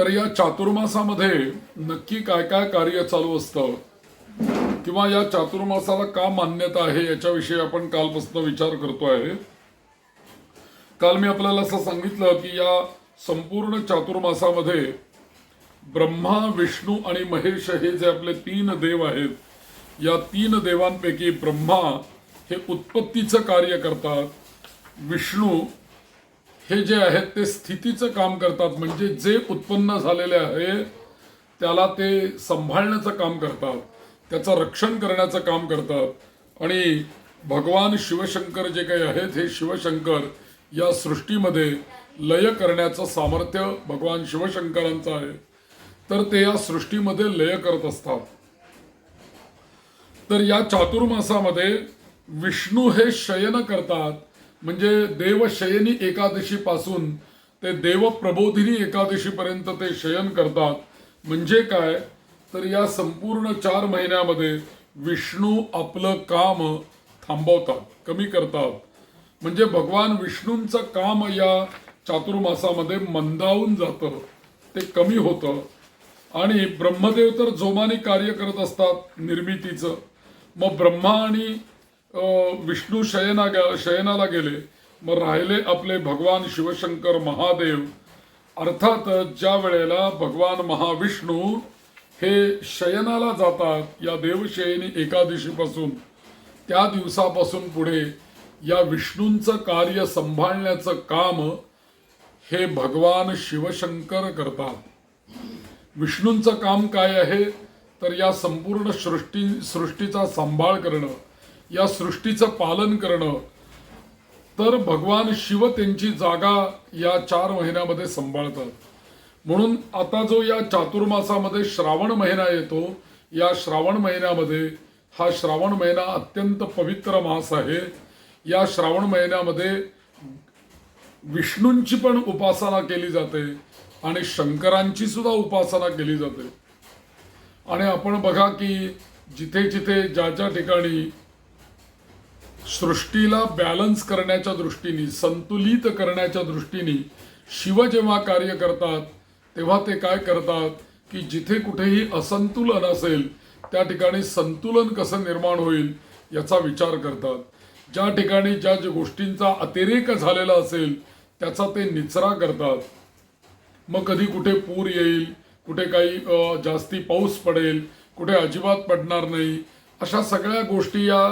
तर या चातुर्मासामध्ये नक्की काय काय कार्य चालू असतं? किंवा या चातुर्मासाला का मान्यता आहे याच्याविषयी आपण कालपासून विचार करतो आहे काल मी आपल्याला असं सांगितलं की या संपूर्ण चातुर्मासामध्ये ब्रह्मा विष्णू आणि महेश हे जे आपले तीन देव आहेत या तीन देवांपैकी ब्रह्मा हे उत्पत्तीचं कार्य करतात. विष्णू हे जे आहेत ते स्थितीचं काम करतात. म्हणजे जे उत्पन्न झालेले आहे त्याला ते सांभाळण्याचं काम करतात. त्याचं रक्षण करण्याचं काम करतात. आणि भगवान शिवशंकर जे काही आहेत हे शिवशंकर या सृष्टीमध्ये लय करण्याचं सामर्थ्य भगवान शिवशंकरांचं आहे. तर ते या सृष्टीमध्ये लय करत असतात. तर या चातुर्मासामध्ये विष्णू हे शयन करतात. म्हणजे देवशयनी एकादशी पासून ते देवप्रबोधिनी एकादशीपर्यंत ते शयन करतात. म्हणजे काय? तर या संपूर्ण चार महिन्यामध्ये विष्णू आपलं काम थांबवतात कमी करतात. म्हणजे भगवान विष्णूंचं काम या चातुर्मासामध्ये मंदावून जातं. ते कमी होतं. आणि ब्रह्मदेव तर जोमाने कार्य करत असतात निर्मितीचं. मग ब्रह्मा आणि विष्णू शयना गे- शयनाला गेले. मग राहिले आपले भगवान शिवशंकर महादेव. अर्थात ज्या वेळेला भगवान महाविष्णू हे शयनाला जातात या देवशयनी एकादशीपासून त्या दिवसापासून पुढे या विष्णूंचं कार्य सांभाळण्याचं काम हे भगवान शिवशंकर करतात. विष्णूंचं काम काय आहे? तर या संपूर्ण सृष्टी सृष्टीचा सांभाळ करणं. या सृष्टीचं पालन करणं. तर भगवान शिव त्यांची जागा या चार महिन्यामध्ये सांभाळतात. म्हणून आता जो या चातुर्मासामध्ये श्रावण महिना येतो या श्रावण महिन्यामध्ये हा श्रावण महिना अत्यंत पवित्र मास आहे. या श्रावण महिन्यामध्ये विष्णूंची पण उपासना केली जाते आणि शंकरांची सुद्धा उपासना केली जाते. आणि आपण बघा की जिथे जिथे ज्या ज्या ठिकाणी सृष्टीला बॅलन्स करण्याच्या दृष्टीने संतुलित करण्याच्या दृष्टीने शिव जेव्हा कार्य करतात तेव्हा ते काय करतात? की जिथे कुठेही असंतुलन असेल त्या ठिकाणी संतुलन कसं निर्माण होईल याचा विचार करतात. ज्या ठिकाणी ज्या ज्या गोष्टींचा अतिरेक झालेला असेल त्याचा ते निचरा करतात. मग कधी कुठे पूर येईल कुठे काही जास्ती पाऊस पडेल कुठे अजिबात पडणार नाही अशा सगळ्या गोष्टी या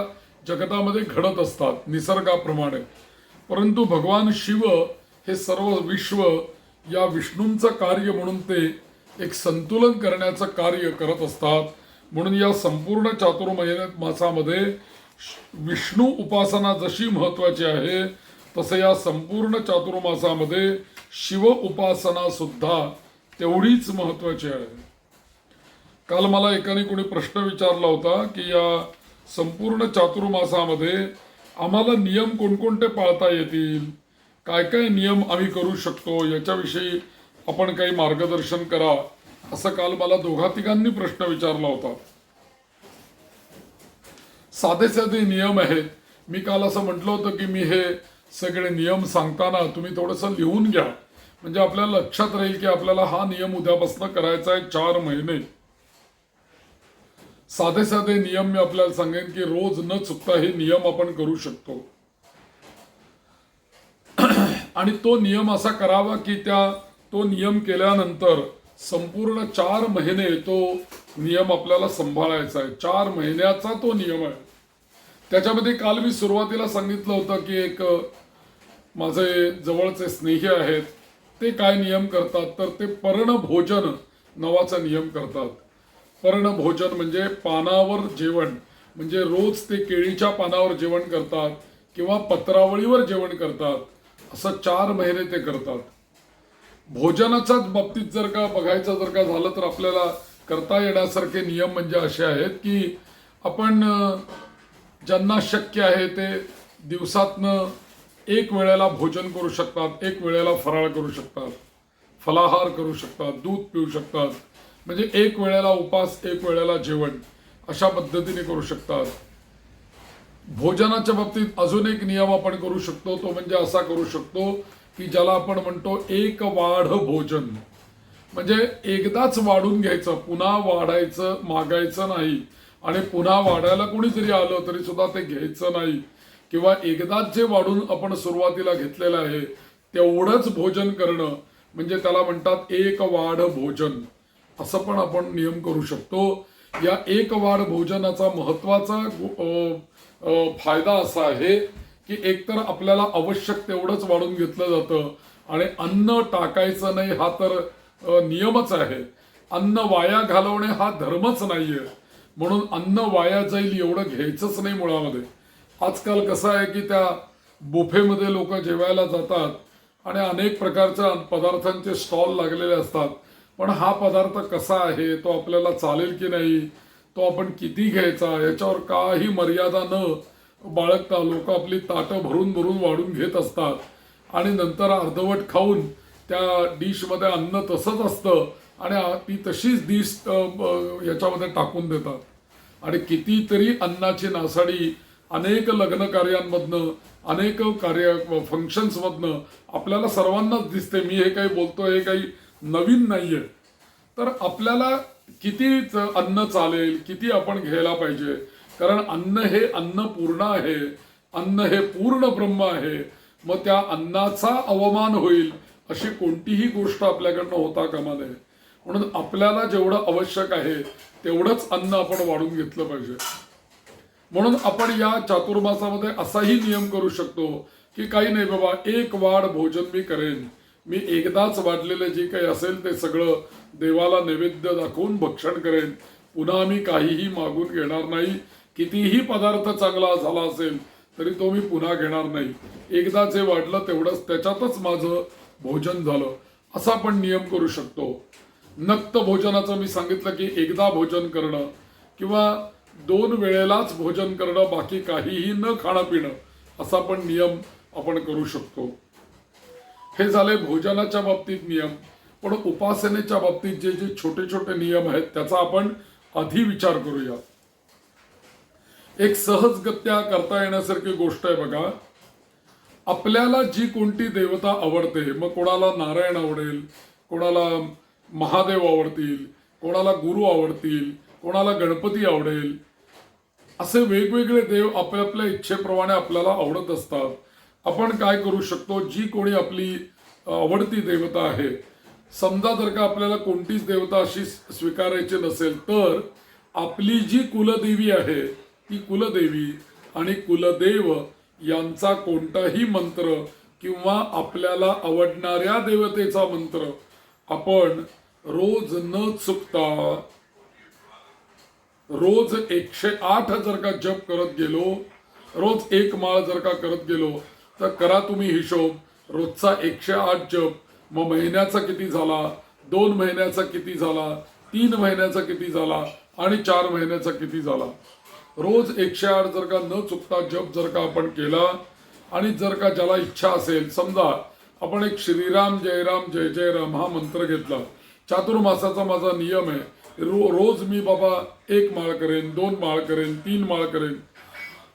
जगतामध्ये घडत असतात निसर्गाप्रमाणे. परंतु भगवान शिव हे सर्व विश्व या विष्णूंचं कार्य म्हणून ते एक संतुलन करण्याचं कार्य करत असतात. म्हणून या संपूर्ण चातुर्मय मासामध्ये विष्णू उपासना जशी महत्वाची आहे तसं या संपूर्ण चातुर्मासामध्ये शिव उपासना सुद्धा तेवढीच महत्वाची आहे. काल मला एकाने कोणी प्रश्न विचारला होता की या संपूर्ण चातुर्मासामध्ये आम्हाला नियम कोणकोणते पाळता येतील? काय काय नियम आम्ही करू शकतो? याच्याविषयी आपण काही मार्गदर्शन करा असं काल मला दोघा तिघांनी प्रश्न विचारला होता. साधे साधे नियम आहेत. मी काल असं म्हटलं होतं की मी हे सगळे नियम सांगताना तुम्ही थोडंसं लिहून घ्या. म्हणजे आपल्याला लक्षात राहील की आपल्याला हा नियम उद्यापासून करायचा आहे चार महिने. साधे साधे नियम मी आपल्याला सांगेन की रोज न चुकता हे नियम आपण करू शकतो. आणि तो नियम असा करावा की त्या तो नियम केल्यानंतर संपूर्ण चार महिने तो नियम आपल्याला सांभाळायचा आहे. चार महिन्याचा तो नियम आहे. त्याच्यामध्ये काल मी सुरुवातीला सांगितलं होतं की एक माझे जवळचे स्नेही आहेत ते काय नियम करतात? तर ते पर्णभोजन नावाचा नियम करतात. पर्ण भोजन म्हणजे पानावर जेवण. म्हणजे रोज ते केळीच्या पानावर जेवण करतात किंवा पत्रावळीवर जेवण करतात. असं चार महिने ते करतात. भोजनाच्याच बाबतीत जर का बघायचं जर का झालं तर आपल्याला करता येण्यासारखे नियम म्हणजे असे आहेत की आपण ज्यांना शक्य आहे ते दिवसातनं एक वेळेला भोजन करू शकतात एक वेळेला फराळ करू शकतात फलाहार करू शकतात दूध पिऊ शकतात. म्हणजे एक वेळेला उपास एक वेळेला जेवण. अशा पद्धतीने करू शकतात. भोजनाच्या बाबतीत अजून एक नियम आपण करू शकतो तो म्हणजे असा करू शकतो की ज्याला आपण म्हणतो एक वाढ भोजन. म्हणजे एकदाच वाढून घ्यायचं पुन्हा वाढायचं मागायचं नाही. आणि पुन्हा वाढायला कोणी जरी आलं तरी सुद्धा ते घ्यायचं नाही. किंवा एकदाच जे वाढून आपण सुरुवातीला घेतलेलं आहे तेवढंच भोजन करणं म्हणजे त्याला म्हणतात एक वाढ भोजन. असं पण आपण नियम करू शकतो. या एक वाढ भोजनाचा महत्त्वाचा फायदा असा आहे की एकतर आपल्याला आवश्यक तेवढंच वाढून घेतलं जातं आणि अन्न टाकायचं नाही हा तर नियमच आहे. अन्न वाया घालवणे हा धर्मच नाही आहे म्हणून अन्न वाया जाईल एवढं घ्यायचंच नाही मुळामध्ये. आजकाल कसं आहे की त्या बुफेमध्ये लोक जेवायला जातात आणि अनेक प्रकारच्या पदार्थांचे स्टॉल लागलेले असतात. पण हा पदार्थ कसा आहे तो आपल्याला चालेल की नाही तो आपण किती घ्यायचा याच्यावर काही मर्यादा न बाळगता लोक आपली ताटं भरून भरून वाढून घेत असतात. आणि नंतर अर्धवट खाऊन त्या डिशमध्ये अन्न तसंच असतं आणि ती तशीच डिश याच्यामध्ये टाकून देतात. आणि कितीतरी अन्नाची नासाडी अनेक लग्न कार्यांमधनं अनेक कार्य फंक्शन्समधनं आपल्याला सर्वांनाच दिसते. मी हे काही बोलतो हे काही नवीन नाहीये. तर आपल्याला किती अन्न चालेल किती आपण घ्यायला पाहिजे? कारण अन्न हे अन्न पूर्ण आहे. अन्न हे पूर्ण ब्रह्म आहे. मग त्या अन्नाचा अवमान होईल अशी कोणतीही गोष्ट आपल्याकडनं होता कामा नये. म्हणून आपल्याला जेवढं आवश्यक आहे तेवढंच अन्न आपण वाढून घेतलं पाहिजे. म्हणून आपण या चातुर्मासामध्ये असाही नियम करू शकतो की काही नाही बाबा एक वाढ भोजन मी करेन. मी एकदाच वाढलेलं जे काही असेल ते सगळं देवाला नैवेद्य दाखवून भक्षण करेन. पुन्हा मी काहीही मागून घेणार नाही. कितीही पदार्थ चांगला झाला असेल तरी तो मी पुन्हा घेणार नाही. एकदा जे वाढलं तेवढंच त्याच्यातच माझं भोजन झालं. असा पण नियम करू शकतो. नक्त भोजनाचं मी सांगितलं की एकदा भोजन करणं किंवा दोन वेळेलाच भोजन करणं बाकी काहीही न खाणं पिणं असा पण नियम आपण करू शकतो. हे झाले भोजनाच्या बाबतीत नियम. पण उपासनेच्या बाबतीत जे जे छोटे छोटे नियम आहेत त्याचा आपण आधी विचार करूया. एक सहजगत्या करता येण्यासारखी गोष्ट आहे बघा. आपल्याला जी कोणती देवता आवडते मग कोणाला नारायण आवडेल कोणाला महादेव आवडतील कोणाला गुरु आवडतील कोणाला गणपती आवडेल असे वेगवेगळे देव आपल्या आपल्या इच्छेप्रमाणे आपल्याला आवडत असतात. आपण काय करू शकतो? जी कोणी आपली आवडती देवता आहे समजा जर का आपल्याला कोणतीच देवता अशी स्वीकारायची नसेल तर आपली जी कुलदेवी आहे ती कुलदेवी आणि कुलदेव यांचा कोणताही मंत्र किंवा आपल्याला आवडणाऱ्या देवतेचा मंत्र आपण रोज न चुकता रोज एकशे आठ जर का जप करत गेलो रोज एक माळ जर का करत गेलो तर करा तुम्ही हिशोब. रोजचा एकशे आठ जप. मग महिन्याचा किती झाला? दोन महिन्याचा किती झाला? तीन महिन्याचा किती झाला? आणि चार महिन्याचा किती झाला? रोज एकशे आठ जर का न चुकता जप जर का आपण केला आणि जर का ज्याला इच्छा असेल समजा आपण एक श्रीराम जयराम जय जय राम हा मंत्र घेतला. चातुर्मासाचा माझा नियम आहे. रो रोज मी बाबा एक माळ करेन दोन माळ करेन तीन माळ करेन.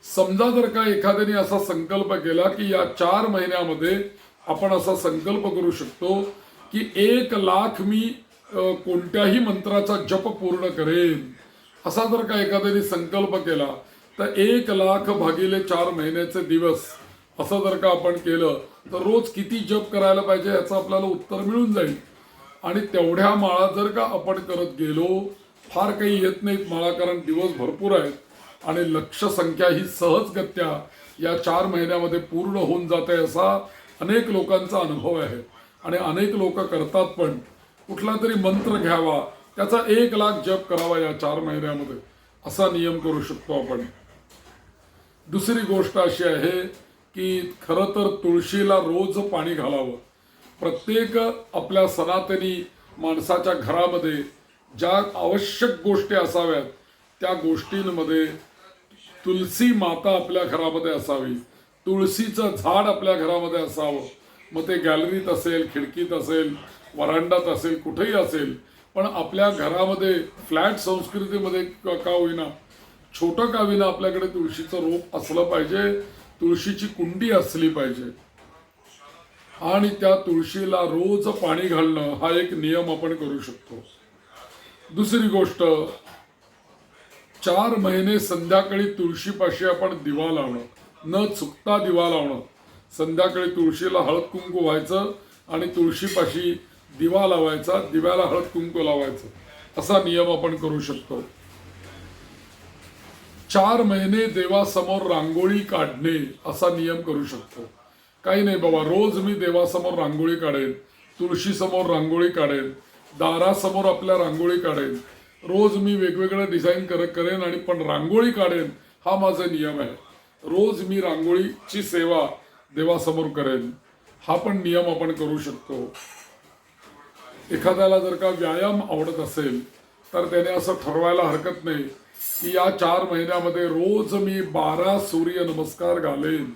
समजा जर का एखाद्याने असा संकल्प केला की या चार महिन्यामध्ये आपण असा संकल्प करू शकतो की एक लाख मी कोणत्याही मंत्राचा जप पूर्ण करेन असा जर का एखाद्याने संकल्प केला तर एक लाख भागिले चार महिन्याचे दिवस असं जर का आपण केलं तर रोज किती जप करायला पाहिजे याचं आपल्याला उत्तर मिळून जाईल. आणि तेवढ्या माळा जर का आपण करत गेलो फार काही येत नाहीत माळा कारण दिवस भरपूर आहेत. आणि लक्ष संख्या ही सहजगत्या या चार महिन्यामध्ये पूर्ण होऊन जाते असा अनेक लोकांचा अनुभव आहे. आणि अनेक लोक करतात पण कुठला तरी मंत्र घ्यावा त्याचा एक लाख जप करावा या चार महिन्यामध्ये. असा नियम करू शकतो आपण. दुसरी गोष्ट अशी आहे की खरं तर तुळशीला रोज पाणी घालावं. प्रत्येक आपल्या सनातनी माणसाच्या घरामध्ये ज्या आवश्यक गोष्टी असाव्यात त्या गोष्टींमध्ये तुलसी माता आपल्या घरामध्ये असावी. तुळशीचं झाड आपल्या घरामध्ये असावं. मग ते गॅलरीत असेल खिडकीत असेल वरांडात असेल कुठेही असेल. पण आपल्या घरामध्ये फ्लॅट संस्कृतीमध्ये का होईना छोटं का होईना आपल्याकडे तुळशीचं रोप असलं पाहिजे तुळशीची कुंडी असली पाहिजे. आणि त्या तुळशीला रोज पाणी घालणं हा एक नियम आपण करू शकतो. दुसरी गोष्ट चार महिने संध्याकाळी तुळशीपाशी आपण दिवा लावणं न चुकता दिवा लावणं. संध्याकाळी तुळशीला हळद कुंकू व्हायचं आणि तुळशीपाशी दिवा लावायचा दिव्याला हळद कुंकू लावायचं. असा नियम आपण करू शकतो. चार महिने देवासमोर रांगोळी काढणे असा नियम करू शकतो. काही नाही बाबा रोज मी देवासमोर रांगोळी काढेन तुळशीसमोर रांगोळी काढेन दारासमोर आपल्या रांगोळी काढेन. रोज मी वेगवेगळं डिझाईन कर करेन आणि पण रांगोळी काढेन हा माझा नियम आहे. रोज मी रांगोळीची सेवा देवासमोर करेन. हा पण नियम आपण करू शकतो. एखाद्याला जर का व्यायाम आवडत असेल तर त्याने असं ठरवायला हरकत नाही की या चार महिन्यामध्ये रोज मी बारा सूर्य नमस्कार घालेन.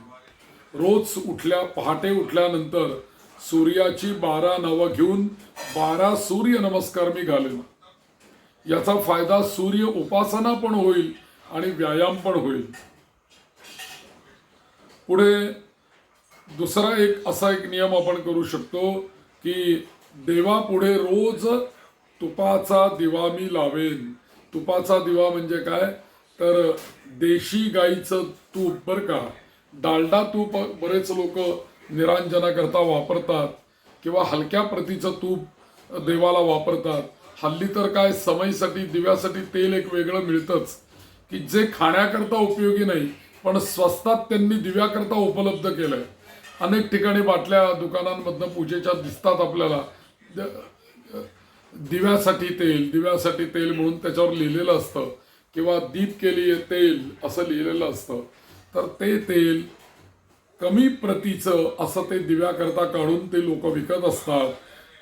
रोज उठल्या पहाटे उठल्यानंतर सूर्याची बारा नावं घेऊन बारा सूर्य नमस्कार मी घालेन. याचा फायदा सूर्य उपासना पण होईल आणि व्यायाम पण होईल. पुढे दुसरा एक असा एक नियम आपण करू शकतो की देवापुढे रोज तुपाचा दिवा मी लावेन. तुपाचा दिवा म्हणजे काय? तर देशी गाईचं तूप बरं का? डालडा तूप बरेच लोक निरांजनाकरता वापरतात किंवा हलक्या प्रतीचं तूप देवाला वापरतात. हल्ली तर काय समयीसाठी दिव्यासाठी तेल एक वेगळं मिळतंच. की जे खाण्याकरता उपयोगी नाही पण स्वस्तात त्यांनी दिव्याकरता उपलब्ध केलंय. अनेक ठिकाणी बाटल्या दुकानांमधनं पूजेच्या दिसतात आपल्याला. दिव्यासाठी तेल दिव्यासाठी तेल म्हणून त्याच्यावर लिहिलेलं असतं. किंवा दीप केली तेल असं लिहिलेलं असतं. तर ते तेल कमी प्रतीचं असं ते दिव्याकरता काढून ते लोक विकत असतात.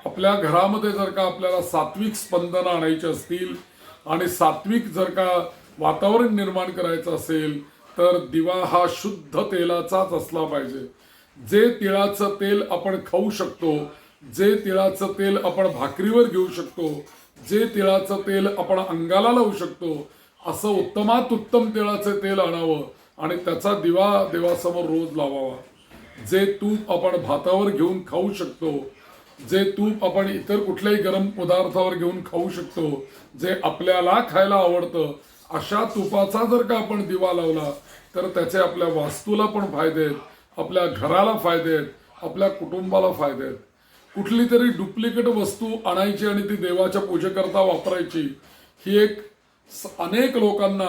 आपल्या घरामध्ये जर का आपल्याला सात्विक स्पंदनं आणायची असतील आणि सात्विक जर का वातावरण निर्माण करायचं असेल तर दिवा हा शुद्ध तेलाचाच असला पाहिजे. जे तिळाचं तेल आपण खाऊ शकतो जे तिळाचं तेल आपण भाकरीवर घेऊ शकतो जे तिळाचं तेल आपण अंगाला लावू शकतो असं उत्तमात उत्तम तिळाचं तेल आणावं आणि त्याचा दिवा देवासमोर रोज लावावा. जे तूप आपण भातावर घेऊन खाऊ शकतो जे तूप आपण इतर कुठल्याही गरम पदार्थावर घेऊन खाऊ शकतो जे आपल्याला खायला आवडतं अशा तुपाचा जर का आपण दिवा लावला तर त्याचे आपल्या वास्तूला पण फायदे आहेत आपल्या घराला फायदे आहेत आपल्या कुटुंबाला फायदे आहेत. कुठली तरी डुप्लिकेट वस्तू आणायची आणि ती देवाच्या पूजेकरता वापरायची ही एक अनेक लोकांना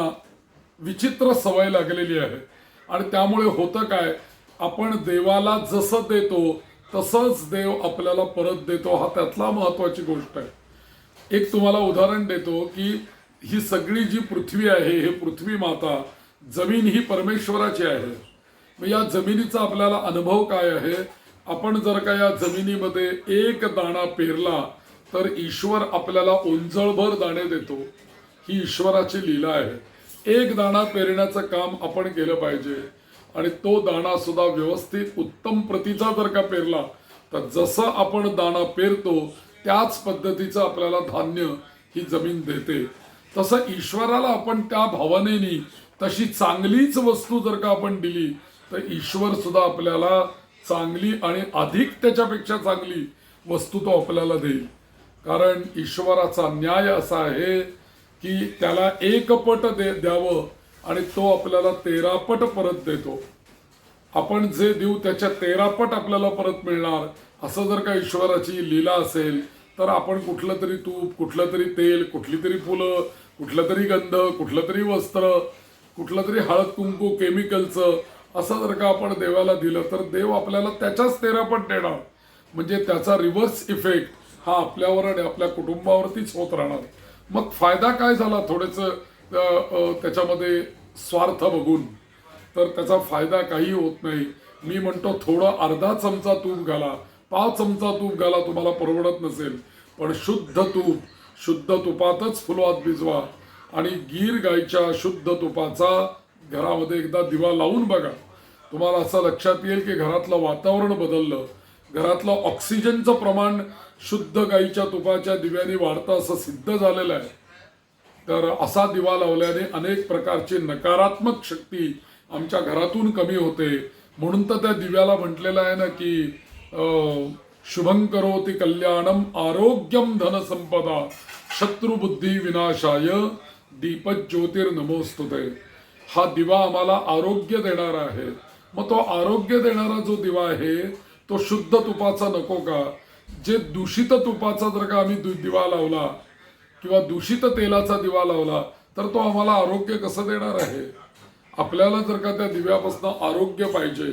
विचित्र सवय लागलेली आहे. आणि त्यामुळे होतं काय आपण देवाला जसं देतो तसंच देव आपल्याला परत देतो. हा त्यातला महत्वाची गोष्ट आहे. एक तुम्हाला उदाहरण देतो की ही सगळी जी पृथ्वी आहे हे पृथ्वी माता जमीन ही परमेश्वराची आहे. मग या जमिनीचा आपल्याला अनुभव काय आहे? आपण जर का या जमिनीमध्ये एक दाणा पेरला तर ईश्वर आपल्याला ओंजळभर दाणे देतो. ही ईश्वराची लीला आहे. एक दाणा पेरण्याचं काम आपण केलं पाहिजे. आणि तो दाणा सुद्धा व्यवस्थित उत्तम प्रतीचा जर का पेरला तर जसं आपण दाणा पेरतो त्याच पद्धतीचं आपल्याला धान्य ही जमीन देते. तसं ईश्वराला आपण त्या भावनेनी तशी चांगलीच वस्तू जर का आपण दिली तर ईश्वर सुद्धा आपल्याला चांगली आणि अधिक त्याच्यापेक्षा चांगली वस्तू तो आपल्याला देईल. कारण ईश्वराचा न्याय असा आहे की त्याला एक पट दे द्यावं आणि तो आपल्याला तेरा पट परत देतो. आपण जे देऊ त्याच्या तेरा पट आपल्याला परत मिळणार. असं जर का ईश्वराची लीला असेल तर आपण कुठलं तरी तूप कुठलं तरी तेल कुठली तरी फुलं कुठलं तरी गंध कुठलं तरी वस्त्र कुठलं तरी हळद कुंकू केमिकलचं असं जर का आपण देवाला दिलं तर देव आपल्याला त्याच्याच तेरापट देणार. म्हणजे त्याचा रिव्हर्स इफेक्ट हा आपल्यावर आणि आपल्या कुटुंबावरतीच होत राहणार. मग फायदा काय झाला थोडेसं त्याच्यामध्ये? स्वार्थ बघून. तर त्याचा फायदा काही होत नाही. मी म्हणतो थोडं अर्धा चमचा तूप घाला. पाच चमचा तूप घाला तुम्हाला परवडत नसेल. पण शुद्ध तूप शुद्ध तुपातच फुलवात भिजवा. आणि गीर गायच्या शुद्ध तुपाचा घरामध्ये एकदा दिवा लावून बघा. तुम्हाला असं लक्षात येईल की घरातलं वातावरण बदललं. घरातलं ऑक्सिजनचं प्रमाण शुद्ध गाईच्या तुपाच्या दिव्याने वाढतं असं सिद्ध झालेलं आहे. तर असा दिवा लावल्याने अनेक प्रकारची नकारात्मक शक्ती आमच्या घरातून कमी होते. म्हणून तर त्या दिव्याला म्हटलेलं आहे ना की शुभं करोति कल्याणम आरोग्यम धनसंपदा शत्रुबुद्धी विनाशाय दीपज्योतिर नमोस्तुते हा दिवा आम्हाला आरोग्य देणारा आहे. मग तो आरोग्य देणारा जो दिवा आहे तो शुद्ध तुपाचा नको का? जे दूषित तुपाचा जर का आम्ही दु- दिवा लावला किंवा दूषित तेलाचा दिवा लावला तर तो आम्हाला आरोग्य कसं देणार आहे? आपल्याला जर का त्या दिव्यापासून आरोग्य पाहिजे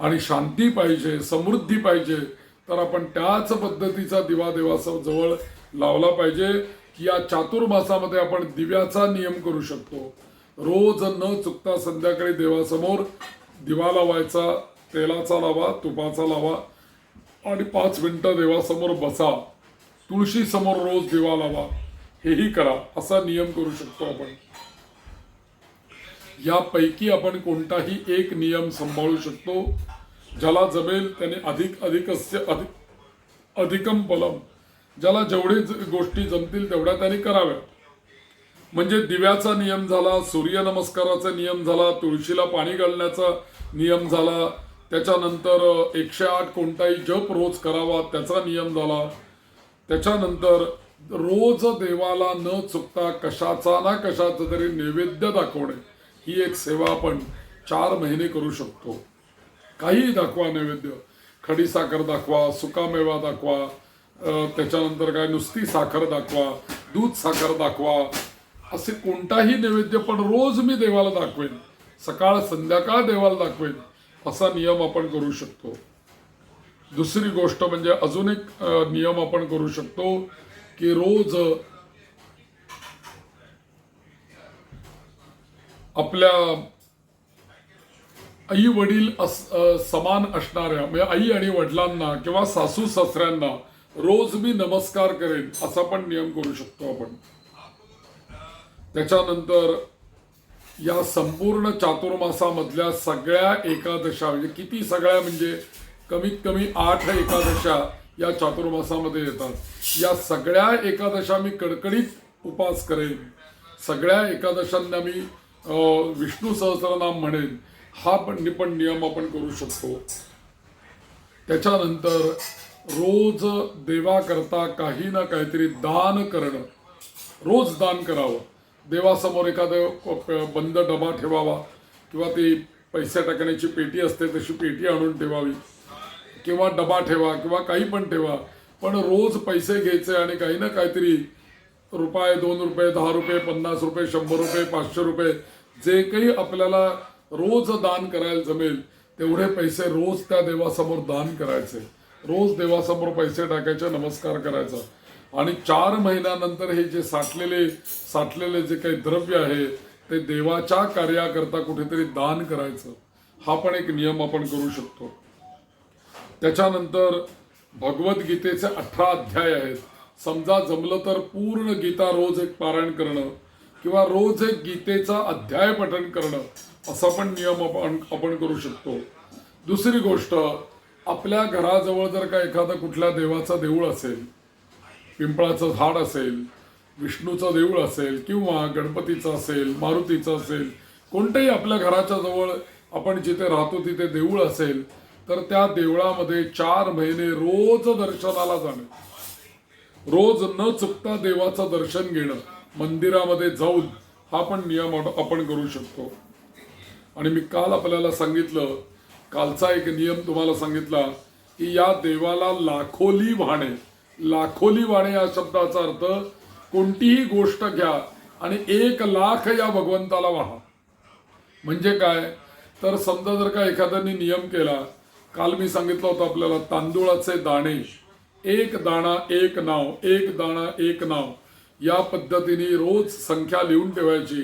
आणि शांती पाहिजे समृद्धी पाहिजे तर आपण त्याच पद्धतीचा दिवा देवाजवळ लावला पाहिजे या चातुर्मासामध्ये आपण दिव्याचा नियम करू शकतो. रोज न चुकता संध्याकाळी देवासमोर दिवा लावायचा तेलाचा लावा तुपाचा लावा आणि पाच मिनटं देवासमोर बसा. तुळशी समोर रोज दिवा लावा. हेही करा असा नियम करू शकतो आपण. यापैकी आपण कोणताही एक नियम सांभाळू शकतो ज्याला जमेल त्याने अधिक अधिकस्य अधिक अधिकम बलम. ज्याला जेवढे गोष्टी जमतील तेवढ्या त्याने कराव्या म्हणजे दिव्याचा नियम झाला सूर्यनमस्काराचा नियम झाला तुळशीला पाणी घालण्याचा नियम झाला त्याच्यानंतर एकशे आठ कोणताही जप रोज करावा त्याचा नियम झाला. त्याच्यानंतर रोज देवाला न चुकता कशाचा ना कशाचं तरी नैवेद्य दाखवणे ही एक सेवा आपण चार महिने करू शकतो. काहीही दाखवा नैवेद्य. खडी साखर दाखवा सुकामेवा दाखवा त्याच्यानंतर काय नुसती साखर दाखवा दूध साखर दाखवा असे कोणताही नैवेद्य पण रोज मी देवाला दाखवेन. सकाळ संध्याकाळ देवाला दाखवेन. असा नियम आपण करू शकतो. दुसरी गोष्ट म्हणजे अजून एक नियम आपण करू शकतो की रोज आपल्या आई वडील अस- समान असणाऱ्या म्हणजे आई आणि वडिलांना किंवा सासू सासऱ्यांना रोज मी नमस्कार करेन असा पण नियम करू शकतो आपण. त्याच्यानंतर या संपूर्ण चातुर्मासामधल्या सगळ्या एकादशा म्हणजे किती सगळ्या म्हणजे कमीत कमी आठ एकादशा या चातुर्मासामध्ये येतात. या सगळ्या एकादशा मी कडकडीत उपास करेन. सगळ्या एकादशांना मी विष्णू सहस्रनाम म्हणेन. हा पण पण नियम आपण करू शकतो. त्याच्यानंतर रोज देवाकरता काही ना काहीतरी दान करणं. रोज दान करावं. देवासमोर एखादं बंद डबा ठेवावा किंवा ती पैसे टाकण्याची पेटी असते तशी पेटी आणून ठेवावी. किंवा डबा ठेवा किंवा काही पण ठेवा पण रोज पैसे घ्यायचे आणि काही ना काहीतरी रुपये दोन रुपये दहा रुपये पन्नास रुपये शंभर रुपये पाचशे रुपये जे काही आपल्याला रोज दान करायला जमेल तेवढे पैसे रोज त्या देवासमोर दान करायचे. रोज देवासमोर पैसे टाकायचे नमस्कार करायचा. आणि चार महिन्यानंतर हे जे साठलेले साठलेले जे काही द्रव्य आहे ते देवाच्या कार्याकरता कुठेतरी दान करायचं. हा पण एक नियम आपण करू शकतो. त्याच्यानंतर भगवद्गीतेचे अठरा अध्याय आहेत. समजा जमलं तर पूर्ण गीता रोज एक पारायण करणं किंवा रोज एक गीतेचा अध्याय पठण करणं असा पण नियम आपण आपण करू शकतो. दुसरी गोष्ट आपल्या घराजवळ जर का एखादं कुठल्या देवाचं देऊळ असेल पिंपळाचं झाड असेल विष्णूचं देऊळ असेल किंवा गणपतीचं असेल मारुतीचं असेल कोणतंही आपल्या घराच्या जवळ आपण जिथे राहतो तिथे देऊळ असेल तर त्या देवळामध्ये चार महिने रोज दर्शनाला जाणे. रोज न चुकता देवाचं दर्शन घेणं मंदिरामध्ये जाऊन हा पण नियम आपण करू शकतो. आणि मी काल आपल्याला सांगितलं कालचा एक नियम तुम्हाला सांगितला की या देवाला लाखोली वाहणे. लाखोली वाहणे या शब्दाचा अर्थ कोणतीही गोष्ट घ्या आणि एक लाख या भगवंताला वाहा. म्हणजे काय? तर समजा जर का एखाद्याने नियम केला काल मी सांगितलं होतं आपल्याला तांदूळाचे दाणे एक दाणा एक नाव एक दाणा एक नाव या पद्धतीने रोज संख्या लिहून ठेवायची.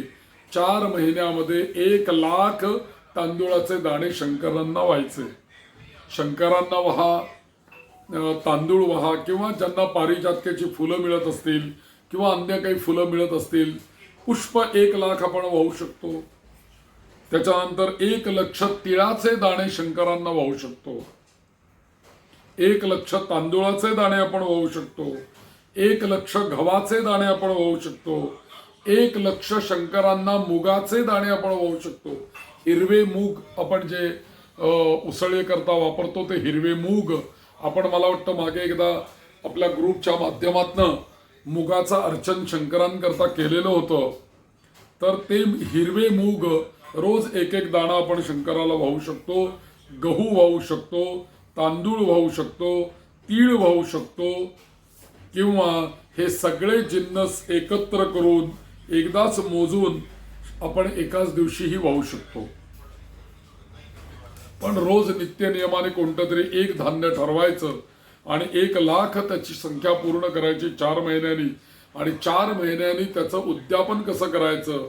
चार महिन्यामध्ये एक लाख तांदूळाचे दाणे शंकरांना व्हायचे. शंकरांना व्हा तांदूळ व्हा किंवा ज्यांना पारिजातकाची फुलं मिळत असतील किंवा अन्य काही फुलं मिळत असतील पुष्प एक लाख आपण वाहू शकतो. त्याच्यानंतर एक लक्ष तिळाचे दाणे शंकरांना वाहू शकतो. एक लक्ष तांदूळाचे दाणे आपण वाहू शकतो. एक लक्ष गव्हाचे दाणे आपण वाहू शकतो. एक लक्ष शंकरांना मुगाचे दाणे आपण वाहू शकतो. हिरवे मूग आपण जे उसळे उसळीकरता वापरतो ते हिरवे मूग. आपण मला वाटतं मागे एकदा आपल्या ग्रुपच्या माध्यमातनं मुगाचा अर्चन शंकरांकरता केलेलं होतं. तर ते हिरवे मूग रोज एक एक दाणा आपण शंकराला वाहू शकतो गहू वाहू शकतो तांदूळ वाहू शकतो तीळ वाहू शकतो किंवा हे सगळे जिन्नस एकत्र करून एकदाच मोजून आपण एकाच दिवशीही वाहू शकतो. पण रोज नित्य नियमाने कोणतं तरी एक धान्य ठरवायचं आणि एक लाख त्याची संख्या पूर्ण करायची चार महिन्यांनी आणि चार महिन्यांनी त्याचं उद्यापन कसं करायचं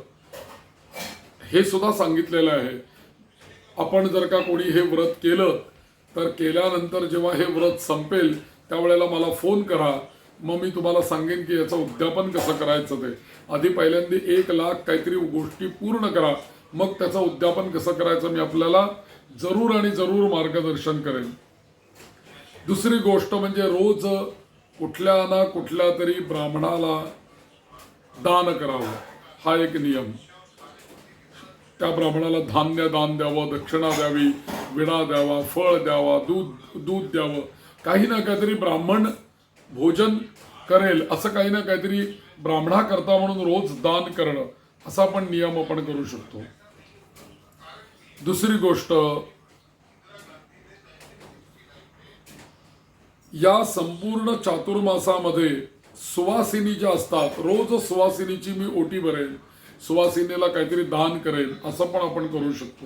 हे सुद्धा सांगितलेलं आहे. आपण जर का कोणी हे व्रत केलं तर केल्यानंतर जेव्हा हे व्रत संपेल त्यावेळेला मला फोन करा. मग मी तुम्हाला सांगेन की याचं उद्यापन कसं करायचं ते. आधी पहिल्यांदा एक लाख काहीतरी गोष्टी पूर्ण करा. मग त्याचं उद्यापन कसं करायचं मी आपल्याला जरूर आणि जरूर मार्गदर्शन करेन. दुसरी गोष्ट म्हणजे रोज कुठल्या ना कुठल्या तरी ब्राह्मणाला दान करावं. हा एक नियम. त्या ब्राह्मणाला धान्य दान द्यावं दक्षिणा द्यावी विडा द्यावा फळ द्यावा दूध दूध द्यावं. काही ना काहीतरी ब्राह्मण भोजन करेल असं काही ना काहीतरी ब्राह्मणाकरता म्हणून रोज दान करणं असा पण नियम आपण करू शकतो. दुसरी गोष्ट या संपूर्ण चातुर्मासामध्ये सुवासिनी ज्या असतात रोज सुवासिनीची मी ओटी भरेल सुवासिनीला काहीतरी दान करेल असं पण आपण करू शकतो.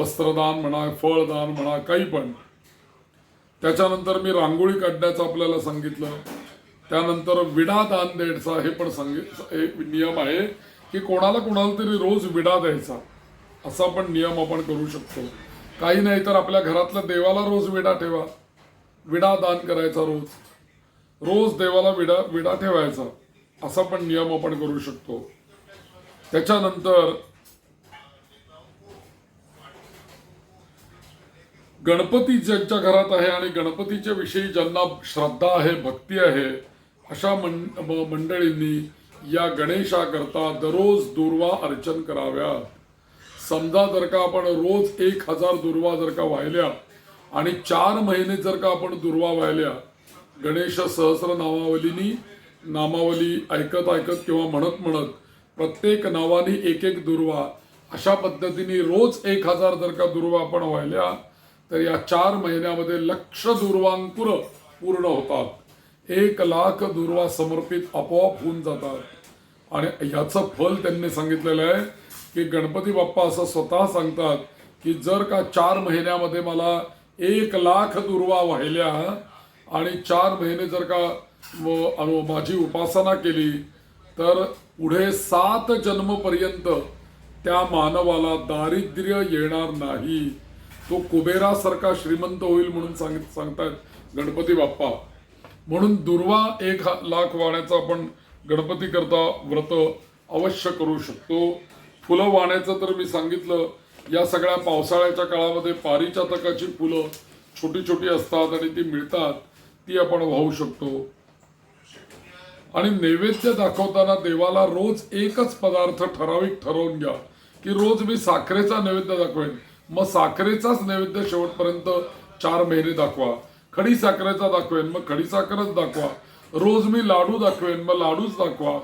वस्त्रदान म्हणा फळदान म्हणा काही पण. त्याच्यानंतर मी रांगोळी काढण्याचं आपल्याला सांगितलं. त्यानंतर विडा दान द्यायचा हे पण सांगित एक नियम आहे की कोणाला कोणाला तरी रोज विडा द्यायचा. असा पण नियम आपण करू शकतो. काही नाही तर आपल्या घरातल्या देवाला रोज विडा ठेवा. विडा दान करायचा रोज. रोज देवाला विडा विडा ठेवायचा. असा पण नियम आपण करू शकतो. त्याच्यानंतर गणपती ज्यांच्या घरात आहे आणि गणपतीच्या विषयी ज्यांना श्रद्धा आहे भक्ती आहे अशा मं मंडळींनी या गणेशाकरता दररोज दुर्वा अर्चन कराव्यात. समजा जर का आपण रोज एक हजार दुर्वा जर का वाहिल्या आणि चार महिने जर का आपण दुर्वा वाहिल्या गणेश सहस्र नामावलीनी नामावली ऐकत ऐकत किंवा म्हणत म्हणत प्रत्येक नावाने एक एक दुर्वा. अशा पद्धतीने रोज एक हजार जर का दुर्वा आपण व्हायल्या तर या चार महिन्यामध्ये लक्ष दुर्वांकुर पूर्ण होतात. एक लाख दुर्वा समर्पित आपोआप होऊन जातात. आणि याचं फल त्यांनी सांगितलेलं आहे की गणपती बाप्पा असं स्वतः सांगतात की जर का चार महिन्यामध्ये मला एक लाख दुर्वा वाहिल्या आणि चार महिने जर का माझी उपासना केली तर पुढे सात जन्मपर्यंत त्या मानवाला दारिद्र्य येणार नाही. तो कुबेरासारखा श्रीमंत होईल म्हणून सांगित सांगतायत गणपती बाप्पा. म्हणून दुर्वा एक लाख वाण्याचा आपण गणपती करता व्रत अवश्य करू शकतो. फुलं वाण्याचं तर मी सांगितलं या सगळ्या पावसाळ्याच्या काळामध्ये पारिजातकाची फुलं छोटी छोटी असतात आणि ती मिळतात ती आपण वाहू शकतो. आणि नैवेद्य दाखवताना देवाला रोज एकच पदार्थ ठराविक ठरवून घ्या. की रोज मी साखरेचा नैवेद्य दाखवेन. मग साखरेचाच नैवेद्य शेवटपर्यंत चार महिने दाखवा. खडी साखरेचा दाखवेन मग खडी साखरच दाखवा. रोज मी लाडू दाखवेन मग लाडूच दाखवा.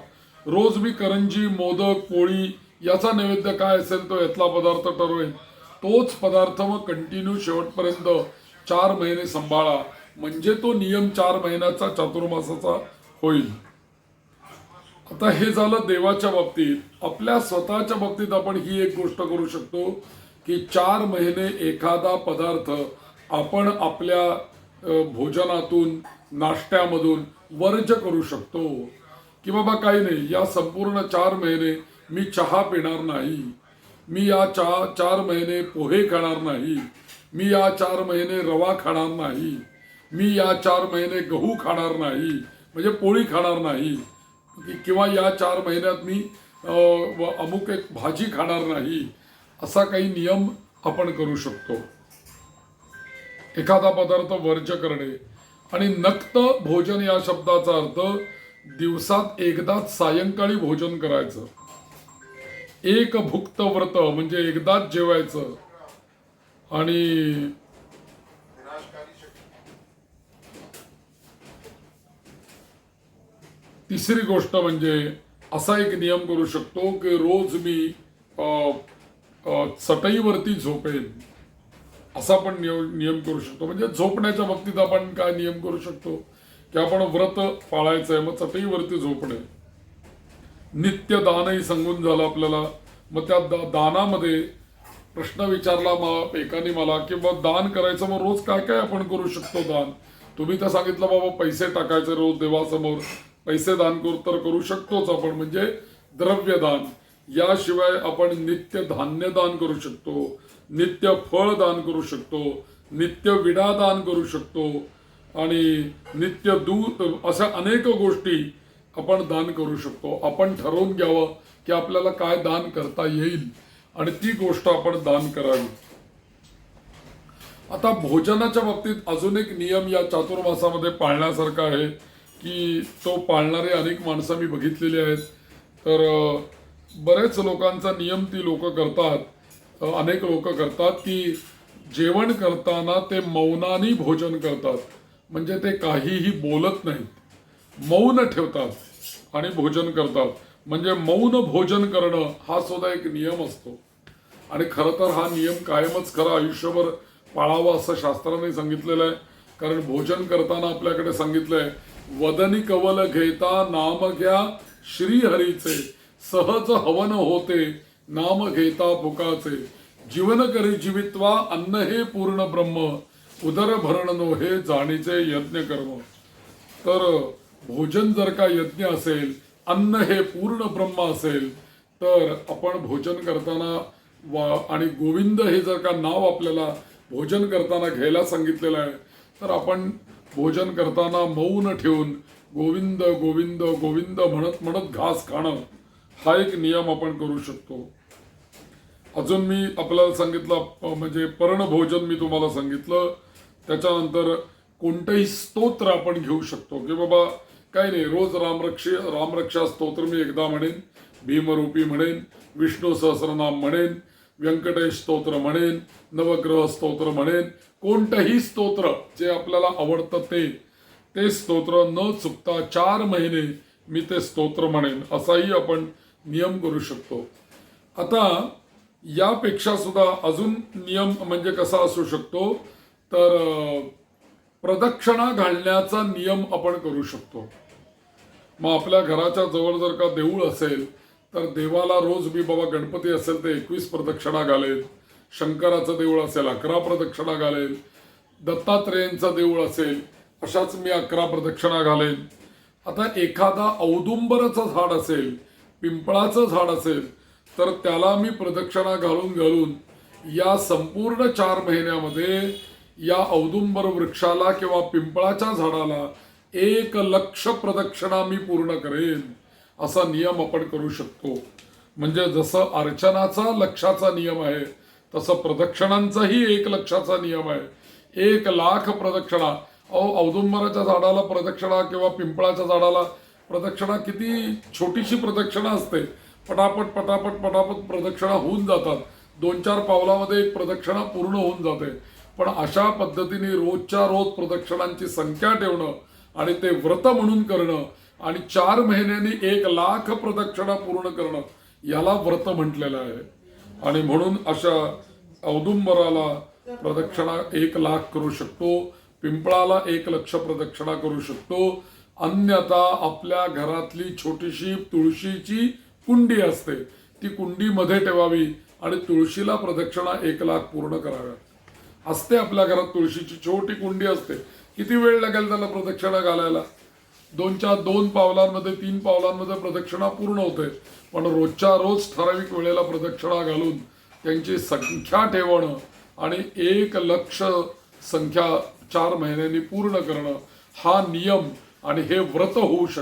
रोज मी करंजी मोदक पोळी याचा नैवेद्य काय असेल तो यातला पदार्थ ठरवेन. तोच पदार्थ मग कंटिन्यू शेवटपर्यंत चार महिने सांभाळा. म्हणजे तो नियम चार महिन्याचा चातुर्मासाचा होईल. आता हे झालं देवाच्या बाबतीत. आपल्या स्वतःच्या बाबतीत आपण ही एक गोष्ट करू शकतो की चार महिने एखादा पदार्थ आपण आपल्या भोजनातून नाश्त्यामधून वर्ज करू शकतो. की बाबा काही नाही या संपूर्ण चार महिने मी चहा पिणार नाही. मी या चहा चार महिने पोहे खाणार नाही. मी या चार महिने रवा खाणार नाही. मी या चार महिने गहू खाणार नाही. म्हणजे पोळी खाणार नाही. किंवा या चार महिन्यात मी व अमुक एक भाजी खाणार नाही असा काही नियम आपण करू शकतो. एखादा पदार्थ वर्ज करणे. आणि नक्त भोजन या शब्दाचा अर्थ दिवसात एकदाच सायंकाळी भोजन करायचं. एक भुक्त व्रत म्हणजे एकदाच जेवायचं. आणि तिसरी गोष्ट म्हणजे असा एक नियम करू शकतो की रोज मी चटईवरती झोपेन. असा पण नियम नियम करू शकतो. म्हणजे झोपण्याच्या बाबतीत आपण काय नियम करू शकतो? की आपण व्रत पाळायचं आहे मग चटईवरती झोपणे. नित्य दानही सांगून झालं आपल्याला. मग त्या दा- दानामध्ये प्रश्न विचारला मा एकाने मला की दान करायचं मग रोज काय काय आपण करू शकतो दान? तुम्ही तर सांगितलं बाबा पैसे टाकायचे रोज देवासमोर. पैसे दान करू तर करू शकतोच आपण. म्हणजे द्रव्य दान याशिवाय आपण नित्य धान्य दान करू शकतो. नित्य फळ दान करू शकतो. नित्य विडा दान करू शकतो. आणि नित्य दूध अशा अनेक गोष्टी आपण दान करू शकतो. आपण ठरवून घ्यावं की आपल्याला काय दान करता येईल. आणि ती गोष्ट आपण दान करावी. आता भोजनाच्या बाबतीत अजून एक नियम या चातुर्मासामध्ये पाळण्यासारखा आहे. की तो पाळणारे अनेक माणसं मी बघितलेली आहेत. तर बरेच लोकांचा नियम ती लोक करतात. अनेक लोक करतात की जेवण करताना ते मौनानी भोजन करतात. म्हणजे ते काहीही बोलत नाहीत. मौन ठेवतात आणि भोजन करतात. म्हणजे मौन भोजन करणं हा सुद्धा एक नियम असतो. आणि खरं तर हा नियम कायमच खरा आयुष्यभर पाळावा असं शास्त्राने सांगितलेलं आहे. कारण भोजन करताना आपल्याकडे सांगितलं आहे वदनी कवल घेता नाम घ्या श्रीहरीचे. सहज हवन होते नाम घेता पुकाचे. जीवन करी जीवित्वा अन्न हे पूर्ण ब्रह्म. उदर भरणनो हे जाणीचे यज्ञ कर्म. तर भोजन जर का यज्ञ असेल अन्न हे पूर्ण ब्रह्म असेल तर आपण भोजन करताना वा आणि गोविंद हे जर का नाव आपल्याला भोजन करताना घ्यायला सांगितलेलं आहे तर आपण भोजन करताना मौन ठेवून गोविंद गोविंद गोविंद म्हणत म्हणत घास खाणं हा एक नियम आपण करू शकतो. अजून मी आपल्याला सांगितलं म्हणजे पर्णभोजन मी तुम्हाला सांगितलं. त्याच्यानंतर कोणतंही स्तोत्र आपण घेऊ शकतो. की बाबा काही नाही रोज रामरक्षी रामरक्षा स्तोत्र मी एकदा म्हणेन भीमरूपी म्हणेन विष्णू सहस्रनाम म्हणेन व्यंकटेश स्तोत्र म्हणेन नवग्रह स्तोत्र म्हणेन कोणतंही स्तोत्र जे आपल्याला आवडतं ते ते स्तोत्र न चुकता चार महिने मी ते स्तोत्र म्हणेन असाही आपण नियम करू शकतो. आता यापेक्षा सुद्धा अजून नियम म्हणजे कसा असू शकतो? तर प्रदक्षिणा घालण्याचा नियम आपण करू शकतो. मग आपल्या घराच्या जवळ जर का देऊळ असेल तर देवाला रोज मी बाबा गणपती असेल तर एकवीस प्रदक्षिणा घालेल शंकराचं देऊळ असेल अकरा प्रदक्षिणा घालेल दत्तात्रेयांचं देऊळ असेल अशाच मी अकरा प्रदक्षिणा घालेन. आता एखादा औदुंबराचं झाड असेल पिंपळाचं झाड असेल तर त्याला मी प्रदक्षिणा घालून घालून या संपूर्ण चार महिन्यामध्ये या औदुंबर वृक्षाला किंवा पिंपळाच्या झाडाला एक लक्ष प्रदक्षिणा मी पूर्ण करेन असा नियम आपण करू शकतो. म्हणजे जसं अर्चनाचा लक्षाचा नियम आहे तसं प्रदक्षिणांचाही एक लक्षाचा नियम आहे. एक लाख प्रदक्षिणा. अहो औदुंबराच्या झाडाला प्रदक्षिणा किंवा पिंपळाच्या झाडाला प्रदक्षिणा किती छोटीशी प्रदक्षिणा असते. पटापट पटापट पटापट प्रदक्षिणा होऊन जातात. दोन चार पावलामध्ये एक प्रदक्षिणा पूर्ण होऊन जाते. पण अशा पद्धतीने रोजच्या रोज प्रदक्षिणांची संख्या ठेवणं आणि ते व्रत म्हणून करणं आणि चार महिन्यांनी एक लाख प्रदक्षिणा पूर्ण करणं याला व्रत म्हटलेलं आहे. आणि म्हणून अशा औदुंबराला प्रदक्षिणा एक लाख करू शकतो पिंपळाला एक लक्ष प्रदक्षिणा करू शकतो. अन्यथा आपल्या घरातली छोटीशी तुळशीची कुंडी असते ती कुंडी मध्ये ठेवावी आणि तुळशीला प्रदक्षिणा एक लाख पूर्ण कराव्या. असते आपल्या घरात तुळशीची छोटी कुंडी असते. किती वेळ लागेल त्याला प्रदक्षिणा घालायला? दोनच्या दोन पावलांमध्ये तीन पावलांमध्ये प्रदक्षिणा पूर्ण होते. पण रोजच्या रोज ठराविक वेळेला प्रदक्षिणा घालून त्यांची संख्या ठेवणं आणि एक लक्ष संख्या चार महिन्यांनी पूर्ण करणं हा नियम आणि हे व्रत होऊ शकतं.